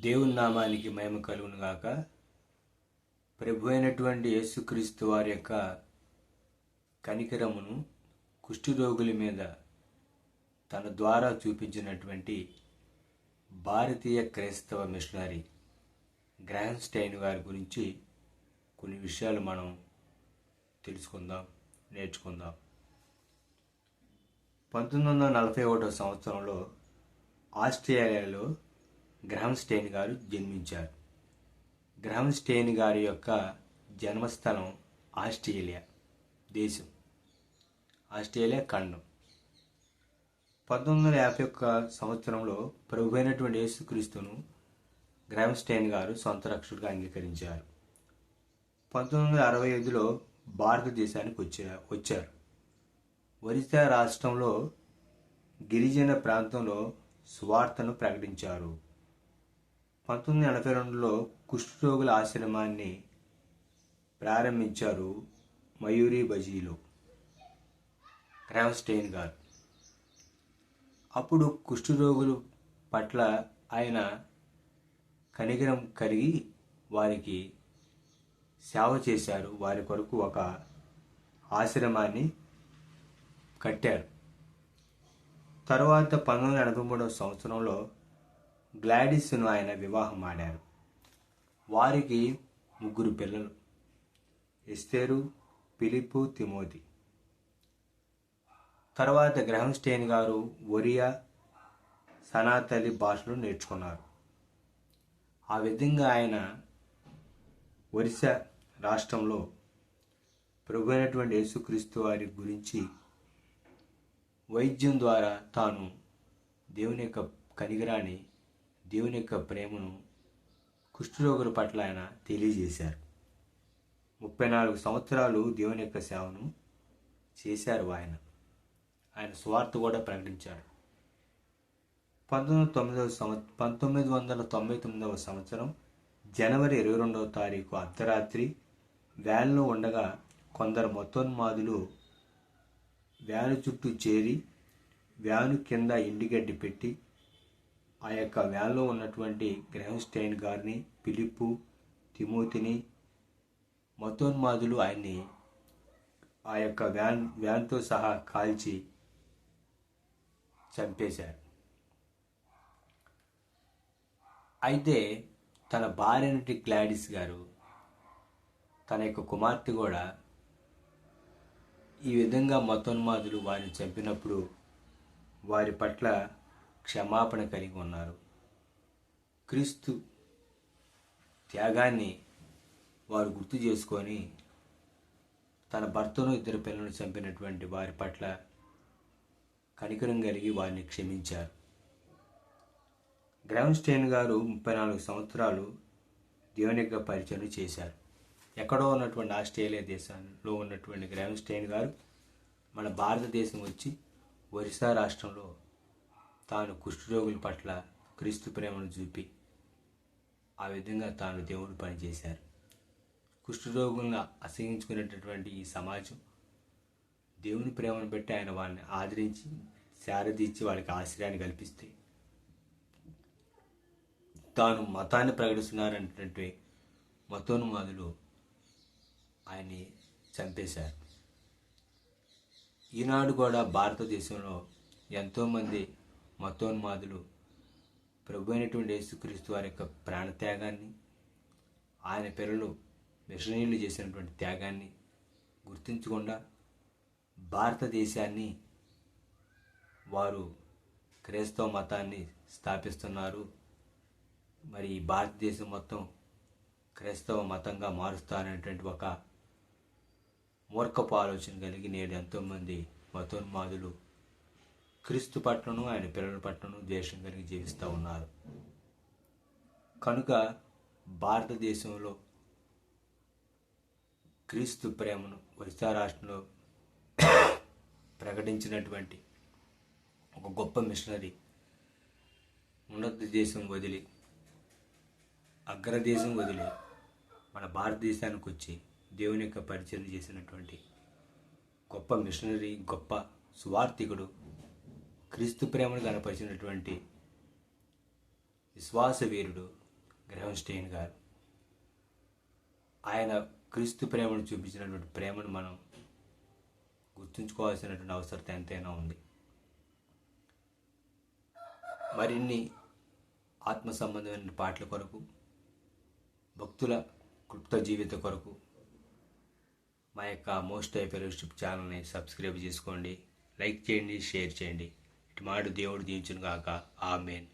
దేవుని నామానికి మహిమ కలుగును గాక. ప్రభు అయినటువంటి యేసుక్రీస్తు వారి యొక్క కనికరమును కుష్ఠరోగుల మీద తన ద్వారా చూపించినటువంటి భారతీయ క్రైస్తవ మిషనరీ గ్రాహం స్టైన్ గారి గురించి కొన్ని విషయాలు మనం తెలుసుకుందాం నేర్చుకుందాం. పంతొమ్మిది వందల నలభై ఒకటో సంవత్సరంలో ఆస్ట్రేలియాలో గ్రహం స్టెయిన్ గారు జన్మించారు. గ్రహం స్టెయిన్ గారి యొక్క జన్మస్థలం ఆస్ట్రేలియా దేశం. ఆస్ట్రేలియా ఖండం. పంతొమ్మిది వందల యాభై ఒక్క సంవత్సరంలో ప్రభు అయినటువంటి యేసుక్రీస్తును గ్రహం స్టెయిన్ గారు సొంత రక్షకుడిగా అంగీకరించారు. పంతొమ్మిది వందల అరవై ఐదులో భారతదేశానికి వచ్చా వచ్చారు. ఒరిస్సా రాష్ట్రంలో గిరిజన ప్రాంతంలో సువార్తను ప్రకటించారు. పంతొమ్మిది నలభై రెండులో కుష్ఠరోగుల ఆశ్రమాన్ని ప్రారంభించారు మయూరి బజీలో క్రామ్స్టైన్ గారు. అప్పుడు కుష్ఠరోగుల పట్ల ఆయన కనికరం కలిగి వారికి సేవ చేశారు. వారి కొరకు ఒక ఆశ్రమాన్ని కట్టారు. తర్వాత పంతొమ్మిది వందల ఎనభై మూడవ సంవత్సరంలో గ్లాడిస్ను ఆయన వివాహం ఆడారు. వారికి ముగ్గురు పిల్లలు ఎస్తేరు పిలిపు తిమోతి. తర్వాత గ్రహం గారు ఒరియా సనాతలి భాషలు నేర్చుకున్నారు. ఆ విధంగా ఆయన ఒరిస్సా రాష్ట్రంలో ప్రభు అయినటువంటి యేసుక్రీస్తు వారి గురించి వైద్యం ద్వారా తాను దేవుని యొక్క కనిగరాన్ని దేవుని యొక్క ప్రేమను కుష్ఠరోగుల పట్ల ఆయన తెలియజేశారు. ముప్పై నాలుగు సంవత్సరాలు దేవుని యొక్క సేవను చేశారు ఆయన. ఆయన స్వార్థ కూడా ప్రకటించారు పంతొమ్మిది తొమ్మిదవ సంవత్ పంతొమ్మిది వందల తొంభై తొమ్మిదవ సంవత్సరం జనవరి ఇరవై రెండవ తారీఖు అర్ధరాత్రి వ్యాన్లో ఉండగా కొందరు మొత్తోన్మాదులు వ్యాను చుట్టూ చేరి వ్యాను కింద ఎండుగడ్డి పెట్టి ఆ యొక్క వ్యాన్లో ఉన్నటువంటి గ్రహంస్టైన్ గారిని పిలిపు తిమోతిని మతోన్మాదులు ఆయన్ని ఆ యొక్క వ్యాన్ వ్యాన్తో సహా కాల్చి చంపేశారు. అయితే తన భార్యనటి గ్లాడిస్ గారు తన యొక్క కుమార్తె కూడా ఈ విధంగా మతోన్మాదులు వారిని చంపినప్పుడు వారి పట్ల క్షమాపణ కలిగి ఉన్నారు. క్రీస్తు త్యాగాన్ని వారు గుర్తు చేసుకొని తన భర్తను ఇద్దరు పిల్లలను చంపినటువంటి వారి పట్ల కనికరం కలిగి వారిని క్షమించారు. గ్రౌన్స్టైన్ గారు ముప్పై నాలుగు సంవత్సరాలు దేవుని యొక్క పరిచయం చేశారు. ఎక్కడో ఉన్నటువంటి ఆస్ట్రేలియా దేశంలో ఉన్నటువంటి గ్రామ్స్టైన్ గారు మన భారతదేశం వచ్చి ఒరిస్సా రాష్ట్రంలో తాను కుష్ఠరోగుల పట్ల క్రీస్తు ప్రేమను చూపి ఆ విధంగా తాను దేవుడు పనిచేశారు కుష్ఠరోగులను అసహించుకునేటటువంటి ఈ సమాజం దేవుని ప్రేమను పెట్టి ఆయన వాళ్ళని ఆదరించి శారదీచ్చి వాళ్ళకి ఆశ్రయాన్ని కల్పిస్తే తాను మతాన్ని ప్రకటిస్తున్నారనేటువంటి మతోన్మాదులు ఆయన్ని చంపేశారు. ఈనాడు కూడా భారతదేశంలో ఎంతోమంది మతోన్మాదులు. ప్రభు అయినటువంటి యేసుక్రీస్తు వారి యొక్క ప్రాణత్యాగాన్ని ఆయన పిల్లలు మిషనరీలు చేసినటువంటి త్యాగాన్ని గుర్తించకుండా భారతదేశాన్ని వారు క్రైస్తవ మతాన్ని స్థాపిస్తున్నారు. మరి ఈ భారతదేశం మొత్తం క్రైస్తవ మతంగా మారుస్తారనేటువంటి ఒక మూర్ఖపు ఆలోచన కలిగి నేడు ఎంతోమంది మతోన్మాదులు క్రీస్తు పట్లను ఆయన పిల్లల పట్లను ద్వేషం కలిగి జీవిస్తూ ఉన్నారు. కనుక భారతదేశంలో క్రీస్తు ప్రేమను ఒరిస్సా రాష్ట్రంలో ప్రకటించినటువంటి ఒక గొప్ప మిషనరీ ఉన్నత దేశం వదిలి అగ్రదేశం వదిలి మన భారతదేశానికి వచ్చి దేవుని యొక్క పరిచయం చేసినటువంటి గొప్ప మిషనరీ గొప్ప సువార్థికుడు క్రీస్తు ప్రేమను కనపరిచినటువంటి విశ్వాస వీరుడు గ్రహం స్టెయిన్ గారు. ఆయన క్రీస్తు ప్రేమను చూపించినటువంటి ప్రేమను మనం గుర్తుంచుకోవాల్సినటువంటి అవసరం ఎంతైనా ఉంది. మరిన్ని ఆత్మ సంబంధమైన పాటల కొరకు భక్తుల క్లుప్త జీవిత కొరకు మా యొక్క మోస్ట్ ఐ ఫెలోషిప్ ఛానల్ని సబ్స్క్రైబ్ చేసుకోండి లైక్ చేయండి షేర్ చేయండి. ఇటు మాడు దేవుడు దీవించును గాక ఆమెన్.